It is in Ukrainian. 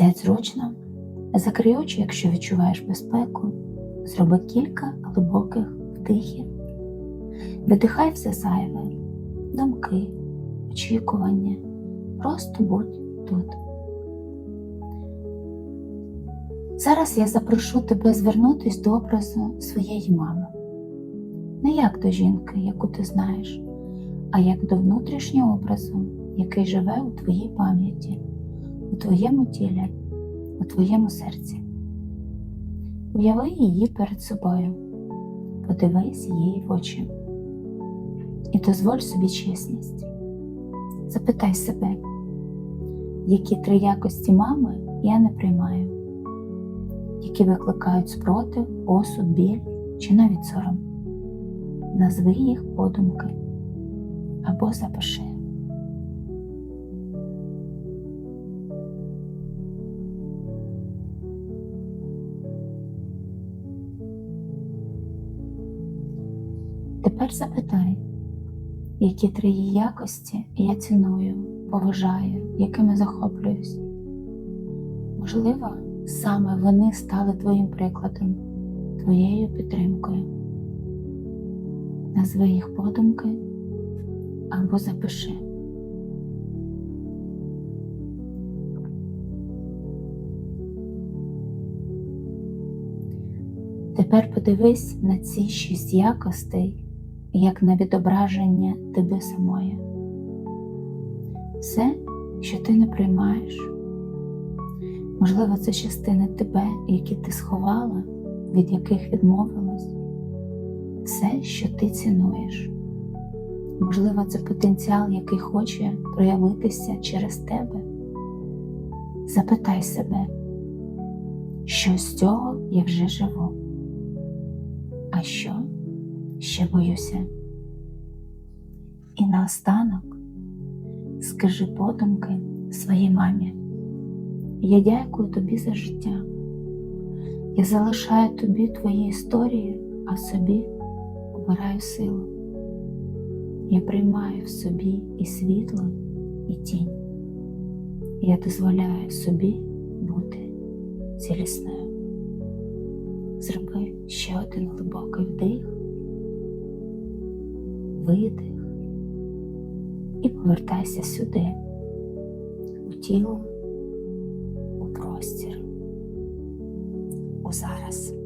Сядь зручно, закрий очі, якщо відчуваєш безпеку, зроби кілька глибоких вдихів. Видихай все зайве, думки, очікування. Просто будь тут. Зараз я запрошу тебе звернутись до образу своєї мами. Не як до жінки, яку ти знаєш, а як до внутрішнього образу, який живе у твоїй пам'яті, у твоєму тілі, у твоєму серці. Уяви її перед собою, подивись їй в очі і дозволь собі чесність. Запитай себе, які три якості мами я не приймаю, які викликають спротив, осуд, біль чи навіть сором. Назви їх подумки або запиши. Тепер запитай, які три її якості я ціную, поважаю, якими захоплююсь. Можливо, саме вони стали твоїм прикладом, твоєю підтримкою. Назви їх подумки або запиши. Тепер подивись на ці шість якостей як на відображення тебе самої. Все, що ти не приймаєш, можливо, це частини тебе, які ти сховала, від яких відмовилась, все, що ти цінуєш. Можливо, це потенціал, який хоче проявитися через тебе. Запитай себе, що з цього я вже живу, а що ще боюся. І наостанок скажи подумки своїй мамі. Я дякую тобі за життя. Я залишаю тобі твої історії, а собі обираю силу. Я приймаю в собі і світло, і тінь. Я дозволяю собі бути цілісною. Зроби ще один глибокий вдих видих і повертайся сюди, у тіло, у простір, у зараз.